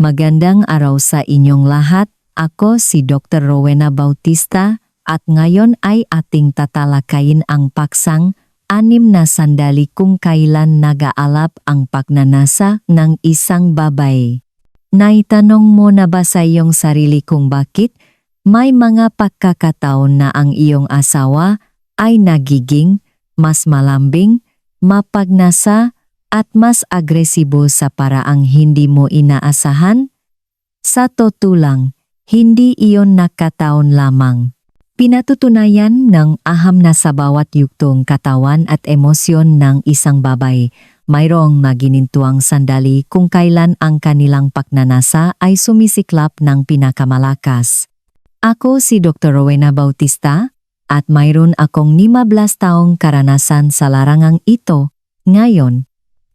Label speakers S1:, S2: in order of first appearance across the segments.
S1: Magandang araw sa inyong lahat. Ako si Dr. Rowena Bautista at ngayon ay ating tatalakayin ang paksang anim na sandali kung kailan nagaalap ang pagnanasa ng isang babae. Naitanong mo na ba sa iyong sarili kung bakit may mga pagkakataon na ang iyong asawa ay nagiging mas malambing, mapagnasa at mas agresibo sa paraang hindi mo inaasahan? Sa totoo lang, hindi iyon nakataon lamang. Pinatutunayan ng aham na sa bawat yuktong katawan at emosyon ng isang babae, mayroong maginintuang sandali kung kailan ang kanilang pagnanasa ay sumisiklap ng pinakamalakas. Ako si Dr. Rowena Bautista at mayroon akong 15 taong karanasan sa larangang ito. Ngayon,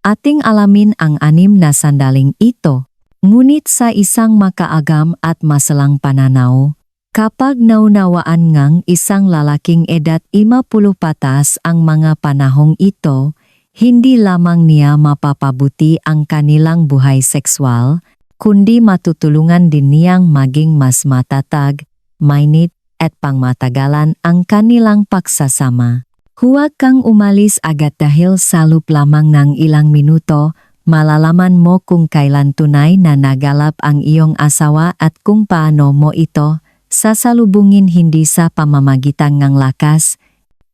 S1: ating alamin ang anim na sandaling ito. Ngunit sa isang makaagam at masalang pananaw, kapag naunawaan ngang isang lalaking edad 50 patas ang mga panahong ito, hindi lamang niya mapapabuti ang kanilang buhay sexual, kundi matutulungan din niyang maging mas matatag, mainit at pangmatagalan ang kanilang pagsasama. Huwag kang umalis agad dahil sa loop lamang ng ilang minuto, malalaman mo kung kailan tunay na nagalap ang iyong asawa at kung paano mo ito sasalubungin hindi sa pamamagitan ng lakas,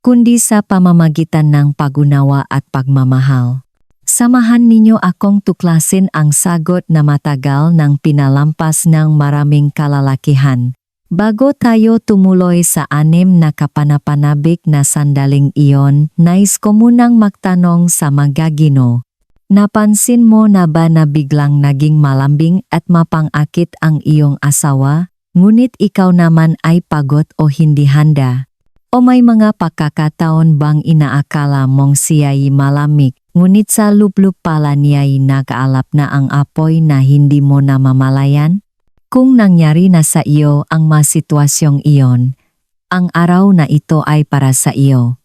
S1: kundi sa pamamagitan ng pagunawa at pagmamahal. Samahan ninyo akong tuklasin ang sagot na matagal ng pinalampas ng maraming kalalakihan. Bago tayo tumuloy sa anim na kapanapanabik na sandaling iyon, nais ko munang magtanong sa magagino. Napansin mo na ba na biglang naging malambing at mapangakit ang iyong asawa, ngunit ikaw naman ay pagod o hindi handa? O may mga pagkakataon bang inaakala mong siya'y malamig, ngunit sa luplup pala niya'y nakaalap na ang apoy na hindi mo namamalayan? Kung nangyari na sa iyo ang mga sitwasyong iyon, ang araw na ito ay para sa iyo.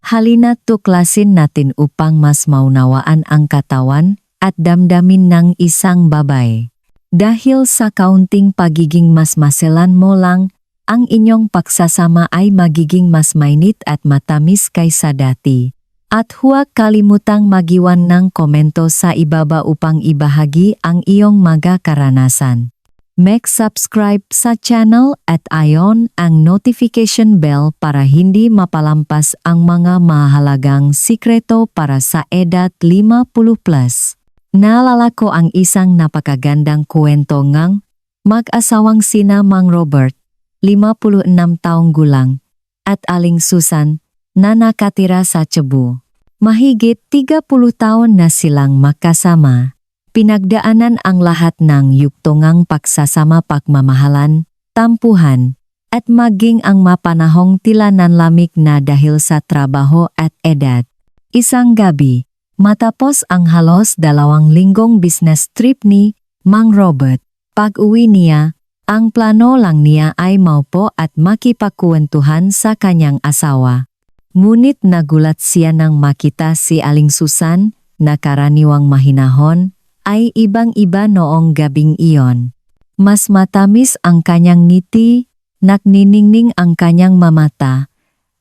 S1: Halina tuklasin natin upang mas maunawaan ang katawan at damdamin ng isang babae. Dahil sa kaunting pagiging mas maselan mo lang, ang inyong pagsasama ay magiging mas mainit at matamis kaysa dati. At huwag kalimutang magiwan ng komento sa ibaba upang ibahagi ang iyong mga karanasan. Make subscribe sa channel at ayon ang notification bell para hindi mapalampas ang mga mahalagang sikreto para sa edad 50 plus. Naalala ko ang isang napakagandang kwento ngang mag-asawang sina Mang Robert, 56 taong gulang, at Aling Susan, na nakatira sa Cebu. Mahigit 30 taon na silang makasama. Pinagdaanan ang lahat ng yuktongang pagsasama pagmamahalan, tampuhan, at maging ang mapanahong tila nanlamig na dahil sa trabaho at edad. Isang gabi, matapos ang halos dalawang linggong business trip ni Mang Robert, pag-uwi niya, ang plano lang niya ay maupo at makipagkwentuhan sa kanyang asawa. Ngunit nagulat siya nang makita si Aling Susan na karaniwang mahinahon ay ibang-iba noong gabing iyon. Mas matamis ang kanyang ngiti, nakniningning ang kanyang mamata,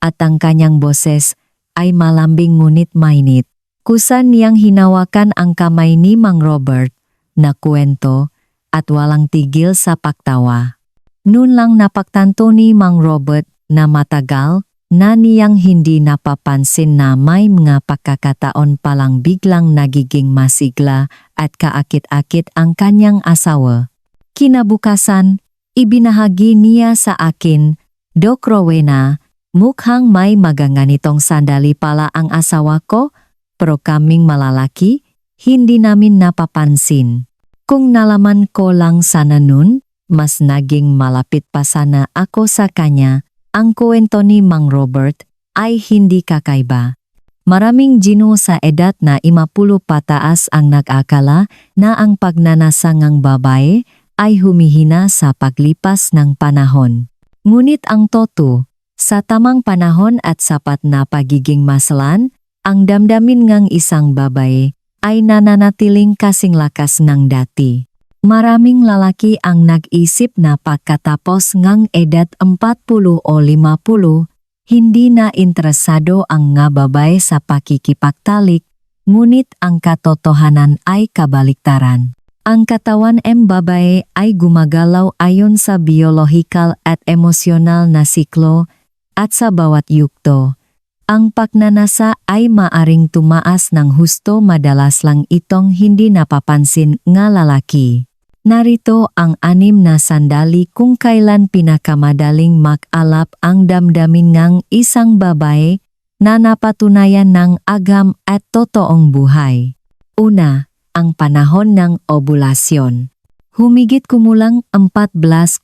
S1: at ang kanyang boses ay malambing ngunit mainit. Kusan niyang hinawakan ang kamay ni Mang Robert na kwento at walang tigil sa pagtawa. Noon lang napagtanto ni Mang Robert na matagal na niyang hindi napapansin na may mga pagkakataon palang biglang nagiging masigla at kaakit-akit ang kanyang asawa. Kinabukasan, ibinahagi niya sa akin, Dok Rowena, mukhang may maganganitong sandali pala ang asawa ko, pero kaming malalaki, hindi namin napapansin. Kung nalaman ko lang sana nun, mas naging malapit pa sana ako sa kanya ang kwento ni Mang Robert ay hindi kakaiba. Maraming gino sa edad na imapulo pataas ang nag-akala na ang pagnanasangang babae ay humihina sa paglipas ng panahon. Ngunit ang toto, sa tamang panahon at sapat na pagiging masalan, ang damdamin ngang isang babae ay nananatiling kasing lakas ng dati. Maraming lalaki ang nag-isip na pagkatapos ngang edad 40 o 50, hindi na interesado ang nga babae sa pakikipagtalik, ngunit ang katotohanan ay kabaliktaran. Ang katawan ng babae ay gumagalaw ayon sa biological at emosyonal na siklo at sa bawat yukto. Ang pagnanasa ay maaring tumaas ng husto madalas lang itong hindi napapansin nga lalaki. Narito ang anim na sandali kung kailan pinakamadaling mag-alap ang damdamin ng isang babae na napatunayan ng agam at totoong buhay. Una, ang panahon ng ovulasyon. Humigit kumulang 14,15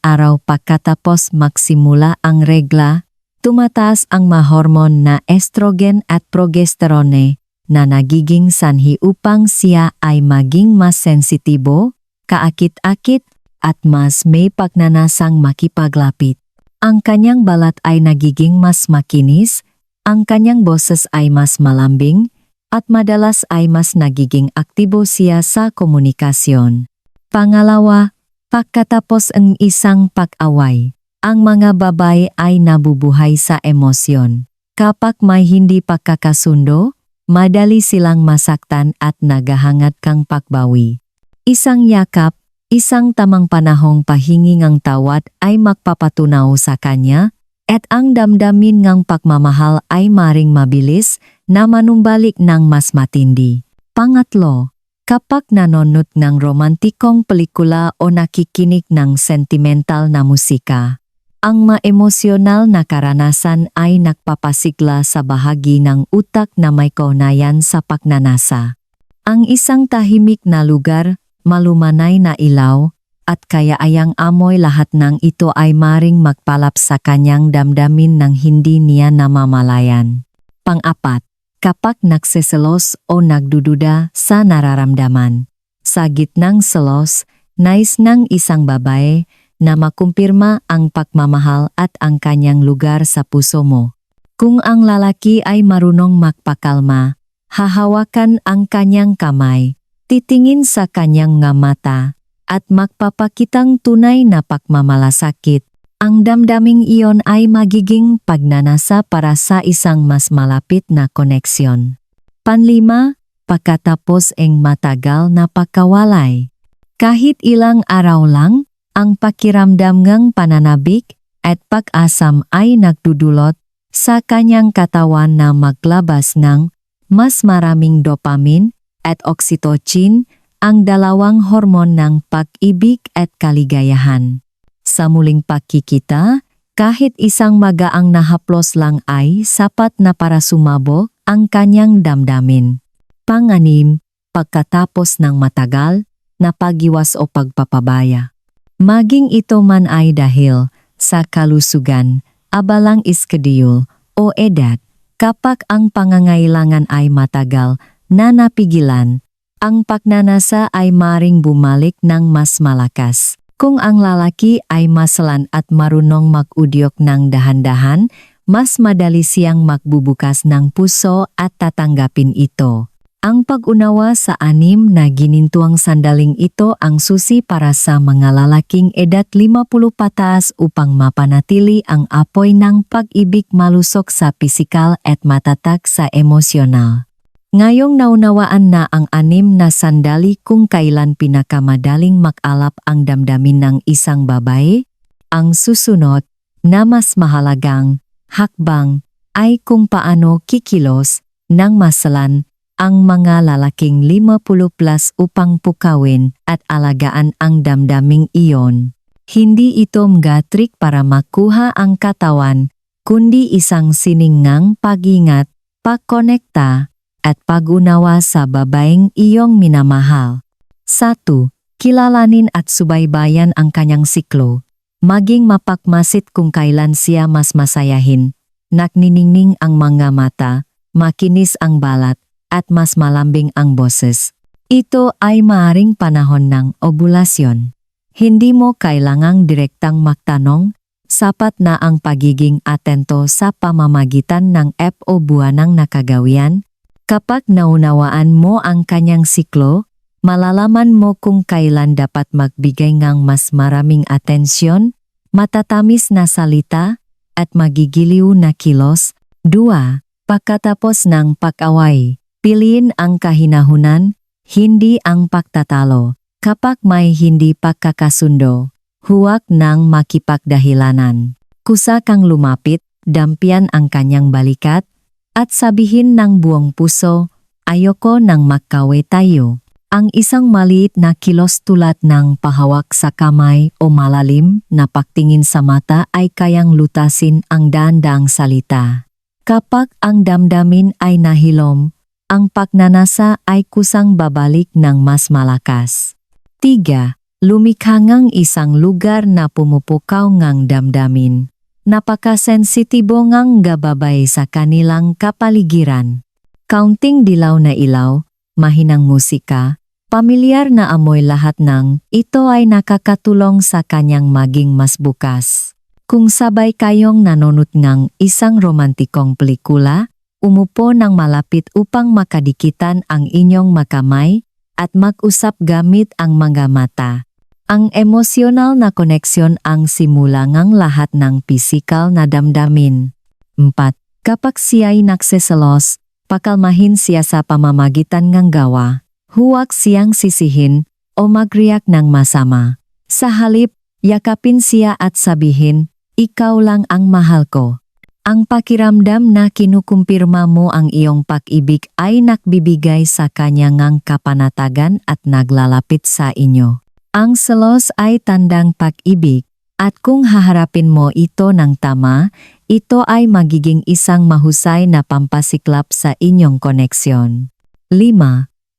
S1: araw pagkatapos magsimula ang regla, tumataas ang mahormon na estrogen at progesterone na nagiging sanhi upang siya ay maging mas sensitibo, kaakit-akit, at mas may pagnanasang makipaglapit. Ang kanyang balat ay nagiging mas makinis, ang kanyang boses ay mas malambing, at madalas ay mas nagiging aktibo siya sa komunikasyon. Pangalawa, pagkatapos ang isang pag-away, ang mga babae ay nabubuhay sa emosyon. Kapag may hindi pagkakasundo, madali silang masaktan at nagahangat kang pakbawi. Isang yakap, isang tamang panahong pahingi ng tawad ay magpapatunaw sa kanya, at ang damdamin ng pagmamahal ay maring mabilis na manumbalik ng mas matindi. Pangatlo, kapag nanonood ng romantikong pelikula o nakikinig ng sentimental na musika, ang maemosyonal na karanasan ay nagpapasigla sa bahagi ng utak na may kaunayan sa pagnanasa. Ang isang tahimik na lugar, malumanay na ilaw, at kaya ayang amoy lahat ng ito ay maring magpalap sa kanyang damdamin ng hindi niya namamalayan. Pang-apat, kapag nagseselos o nagdududa sa nararamdaman. Sa gitnang selos, nais ng isang babae na makumpirma ang pagmamahal at ang kanyang lugar sa puso mo. Kung ang lalaki ay marunong magpakalma, hahawakan ang kanyang kamay, titingin sa kanyang nga mata, at magpapakitang tunay na pagmamalasakit, ang damdaming iyon ay magiging pagnanasa para sa isang mas malapit na koneksyon. Panlima, pagkatapos ang matagal na pagkawalay. Kahit ilang araw lang, ang pakiramdam ng pananabik at pag-asam ay nagdudulot sa kanyang katawan na maglabas ng mas maraming dopamine at oxytocin, ang dalawang hormon ng pag-ibig at kaligayahan. Sa muling pagkikita, kahit isang magaang nahaplos lang ay sapat na para sumabo ang kanyang damdamin. Panganim, pagkatapos ng matagal na pagiwas o pagpapabaya. Maging ito man ay dahil sa kalusugan, abalang iskedule o edad, kapag ang pangangailangan ay matagal na napigilan, ang pagnanasa ay maring bumalik ng mas malakas. Kung ang lalaki ay masalan at marunong mag-udyok ng dahan-dahan, mas madali siyang magbubukas ng puso at tatanggapin ito. Ang pag-unawa sa anim na ginintuang sandaling ito ang susi para sa mga lalaking edad 50 pataas upang mapanatili ang apoy ng pag-ibig malusok sa pisikal at matatag sa emosyonal. Ngayong naunawaan na ang anim na sandali kung kailan pinakamadaling mag-alap ang damdamin ng isang babae, ang susunod na mas mahalagang hakbang ay kung paano kikilos ng masalan ang mga lalaking 50 plus upang pukawin at alagaan ang damdaming iyon. Hindi ito mga trik para makuha ang katawan, kundi isang siningang pagingat, pagkonekta, at pagunawa sa babaeng iyong minamahal. 1. Kilalanin at subaybayan ang kanyang siklo. Maging mapakmasit kung kailan siya mas masayahin. Nakniningning ang mga mata, makinis ang balat, at mas malambing ang boses. Ito ay maaring panahon ng ovulasyon. Hindi mo kailangang direktang magtanong, sapat na ang pagiging atento sa pamamagitan ng app o buwanang nakagawian. Kapag naunawaan mo ang kanyang siklo, malalaman mo kung kailan dapat magbigay ng mas maraming atensyon, matatamis na salita, at magigiliw na kilos. 2. Pagkatapos ng pag-away, piliin ang kahinahunan, hindi ang pagtatalo. Kapag may hindi pagkakasundo, huwag nang makipagdahilanan. Kusa kang lumapit, dampian ang kanyang balikat, at sabihin ng buong puso, ayoko nang magkawe tayo. Ang isang maliit na kilos tulad ng pahawak sa kamay o malalim na pagtingin sa mata ay kayang lutasin ang daang salita. Kapag ang damdamin ay nahilom, ang pagnanasa ay kusang babalik ng mas malakas. 3. Lumikha ngang isang lugar na pumupukaw ngang damdamin. Napakasensitibo ngang gababay sa kanilang kapaligiran. Kaunting dilaw na ilaw, mahinang musika, pamilyar na amoy lahat ng ito ay nakakatulong sa kanyang maging mas bukas. Kung sabay kayong nanonood ng isang romantikong pelikula, umupo ng malapit upang makadikitan ang inyong makamay at mag-usap gamit ang mga mata. Ang emosyonal na koneksyon ang simula ng lahat ng pisikal na damdamin. 4. Kapag siya'y nagseselos, pakalmahin siya sa pamamagitan ng gawa. Huwag siyang sisihin o magriyak ng masama. Sa halip, yakapin siya at sabihin, ikaw lang ang mahal ko. Ang pakiramdam na kinukumpirma mo ang iyong pag-ibig ay nakbibigay sa kanya kapanatagan at naglalapit sa inyo. Ang selos ay tandang pag-ibig at kung haharapin mo ito ng tama, ito ay magiging isang mahusay na pampasiklap sa inyong koneksyon. 5.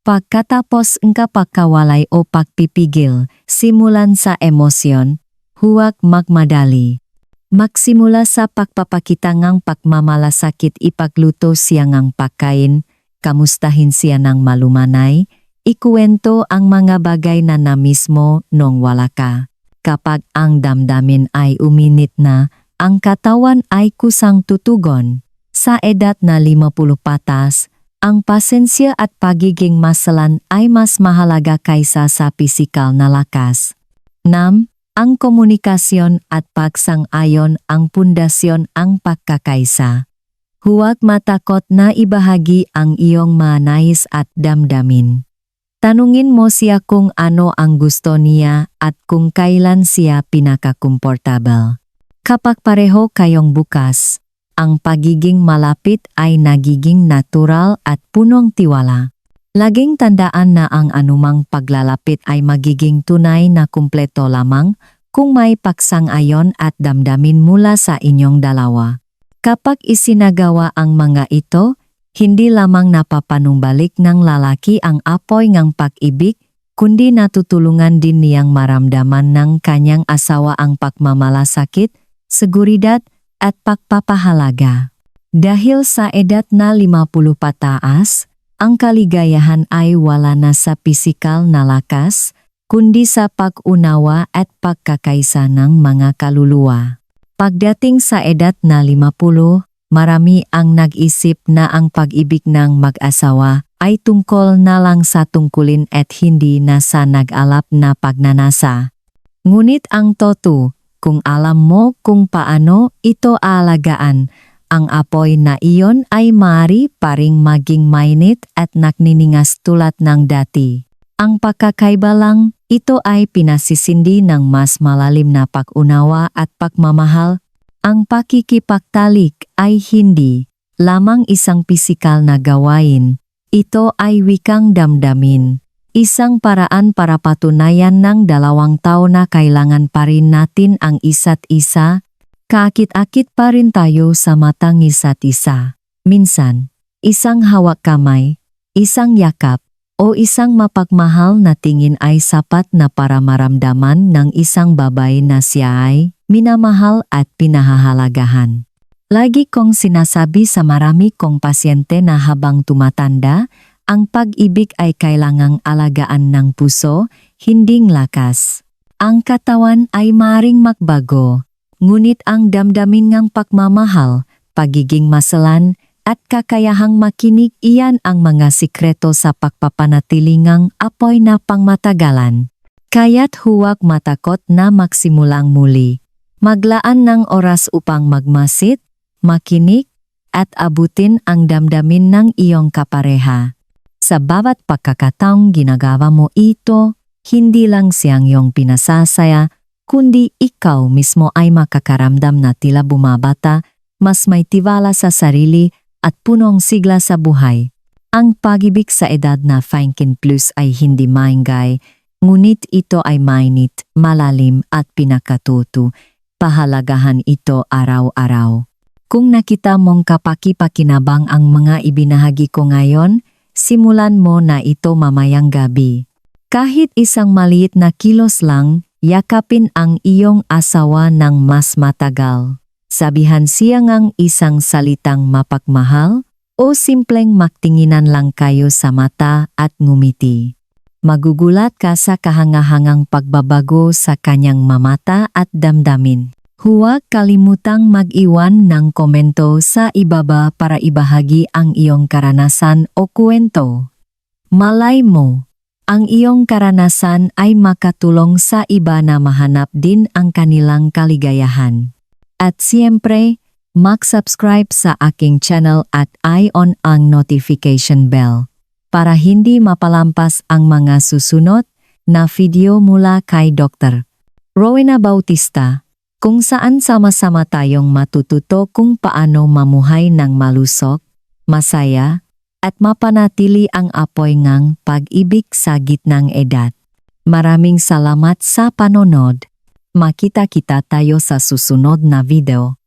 S1: Pagkatapos ng pagkawalay o pagpipigil, simulan sa emosyon, huwag magmadali. Magsimula sa pagpapakita ng pagmamalasakit ipagluto siya ng pagkain, kamustahin siya ng malumanay, ikuwento ang mga bagay na namis mo nung wala ka. Kapag ang damdamin ay uminit na, ang katawan ay kusang tutugon. Sa edad na 50 patas, ang pasensya at pagiging masalan ay mas mahalaga kaysa sa pisikal na lakas. 6. Ang komunikasyon at pagsang-ayon ang pundasyon ang pagkakaisa. Huwag matakot na ibahagi ang iyong manais at damdamin. Tanungin mo siya kung ano ang gusto niya at kung kailan siya pinakakomportable. Kapag pareho kayong bukas, ang pagiging malapit ay nagiging natural at punong tiwala. Laging tandaan na ang anumang paglalapit ay magiging tunay na kumpleto lamang kung may paksang-ayon at damdamin mula sa inyong dalawa. Kapag isinagawa ang mga ito, hindi lamang napapanumbalik ng lalaki ang apoy ng pag-ibig, kundi natutulungan din niyang maramdaman ng kanyang asawa ang pagmamalasakit, seguridad, at pagpapahalaga. Dahil sa edad na 50 pataas, ang kaligayahan ay wala na sa pisikal na lakas, kundi sa pag-unawa at pagkakaisa ng mga kaluluwa. Pagdating sa edad na 50, marami ang nag-isip na ang pag-ibig ng mag-asawa ay tungkol na lang sa tungkulin at hindi na sa nag-alap na pagnanasa. Ngunit ang toto, kung alam mo kung paano ito alagaan, ang apoy na iyon ay mari paring maging mainit at nakniningas tulad ng dati. Ang pagkakaiba lang, ito ay pinasisindi ng mas malalim na pag-unawa at pagmamahal. Ang pakikipagtalik ay hindi lamang isang pisikal na gawain. Ito ay wikang damdamin. Isang paraan para patunayan ng dalawang tao na kailangan pa rin natin ang isa't isa, kakit-akit pa rin tayo sa matang isa't isa. Minsan, isang hawak kamay, isang yakap, o isang mapagmahal na tingin ay sapat na para maramdaman ng isang babae na siya ay minamahal at pinahahalagahan. Lagi kong sinasabi sa marami kong pasyente na habang tumatanda, ang pag-ibig ay kailangang alagaan ng puso, hinding lakas. Ang katawan ay maring magbago, ngunit ang damdamin ng pagmamahal, pagiging masalan, at kakayahang makinig iyan ang mga sikreto sa pagpapanatilingang apoy na pangmatagalan. Kaya't huwag matakot na magsimulang muli. Maglaan ng oras upang magmasit, makinig, at abutin ang damdamin ng iyong kapareha. Sa bawat pagkakataong ginagawa mo ito, hindi lang siyang iyong pinasasaya, kundi ikaw mismo ay makakaramdam na tila bumabata, mas may tiwala sa sarili at punong sigla sa buhay. Ang pag-ibig sa edad na 15 plus ay hindi maingay, ngunit ito ay mainit, malalim at pinakatuto. Pahalagahan ito araw-araw. Kung nakita mong kapaki-pakinabang ang mga ibinahagi ko ngayon, simulan mo na ito mamayang gabi. Kahit isang maliit na kilos lang, yakapin ang iyong asawa ng mas matagal. Sabihan siya ngang isang salitang mapagmahal o simpleng magtinginan lang kayo sa mata at ngumiti. Magugulat ka sa kahangahangang pagbabago sa kanyang mamata at damdamin. Huwag kalimutang mag-iwan ng komento sa ibaba para ibahagi ang iyong karanasan o kwento. Malay mo, ang iyong karanasan ay makatulong sa iba na mahanap din ang kanilang kaligayahan. At siyempre, mag-subscribe sa aking channel at i-on ang notification bell para hindi mapalampas ang mga susunod na video mula kay Dr. Rowena Bautista, kung saan sama-sama tayong matututo kung paano mamuhay ng malusok, masaya, at mapanatili ang apoy ngang pag-ibig sa gitnang edad. Maraming salamat sa panonood. Makita kita tayo sa susunod na video.